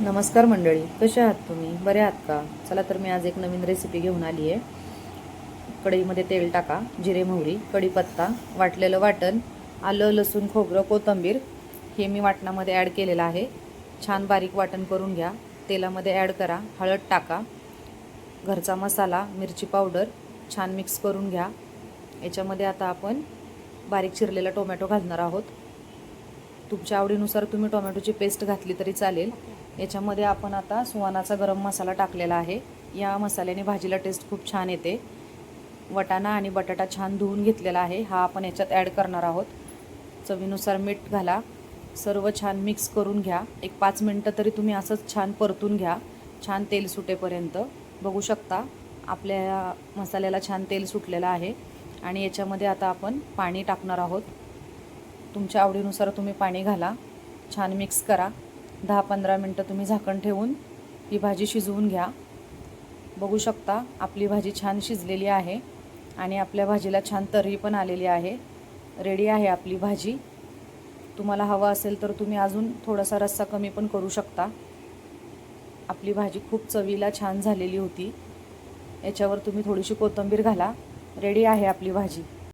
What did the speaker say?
नमस्कार मंडळी कसे आहात तुम्ही? बरे आहात का? चला तर मी आज एक नवीन रेसिपी घेऊन आली आहे. कढईमध्ये तेल टाका जिरे मोहरी कढीपत्ता वाटलेलं वाटण आलं लसूण खोबरं कोथिंबीर हे मी वाटणामध्ये ॲड केलेलं आहे. छान बारीक वाटण करून घ्या. तेलामध्ये ॲड करा हळद टाका घरचा मसाला मिरची पावडर छान मिक्स करून घ्या. याच्यामध्ये आता आपण बारीक चिरलेला टोमॅटो घालणार आहोत. तुमच्या आवडीनुसार तुम्ही टोमॅटोची पेस्ट घातली तरी चालेल. याच्यामध्ये आपण आता सुवानाचा गरम मसाला टाकलेला आहे. या मसाल्याने भाजीला टेस्ट खूप छान येते. वटाणा आणि बटाटा छान धुवून घेतलेला आहे. हा आपण याच्यात ॲड करणार आहोत. चवीनुसार मीठ घाला. सर्व छान मिक्स करून घ्या. एक पाच मिनटं तरी तुम्ही असंच छान परतून घ्या. छान तेल सुटेपर्यंत. बघू शकता आपल्या मसाल्याला छान तेल सुटलेलं आहे. आणि याच्यामध्ये आता आपण पाणी टाकणार आहोत. तुमच्या आवडीनुसार तुम्ही पाणी घाला. छान मिक्स करा. दहा पंधरा मिनटं तुम्ही झाकण ठेवून ही भाजी शिजवून घ्या. बघू शकता आपली भाजी छान शिजलेली आहे आणि आपल्या भाजीला छान तर्री पण आलेली आहे. रेडी आहे आपली भाजी. तुम्हाला हवा असेल तर तुम्ही अजून थोडासा रस्सा कमी पण करू शकता. आपली भाजी खूप चवीला छान झालेली होती. याच्यावर तुम्ही थोडीशी कोथिंबीर घाला. रेडी आहे आपली भाजी.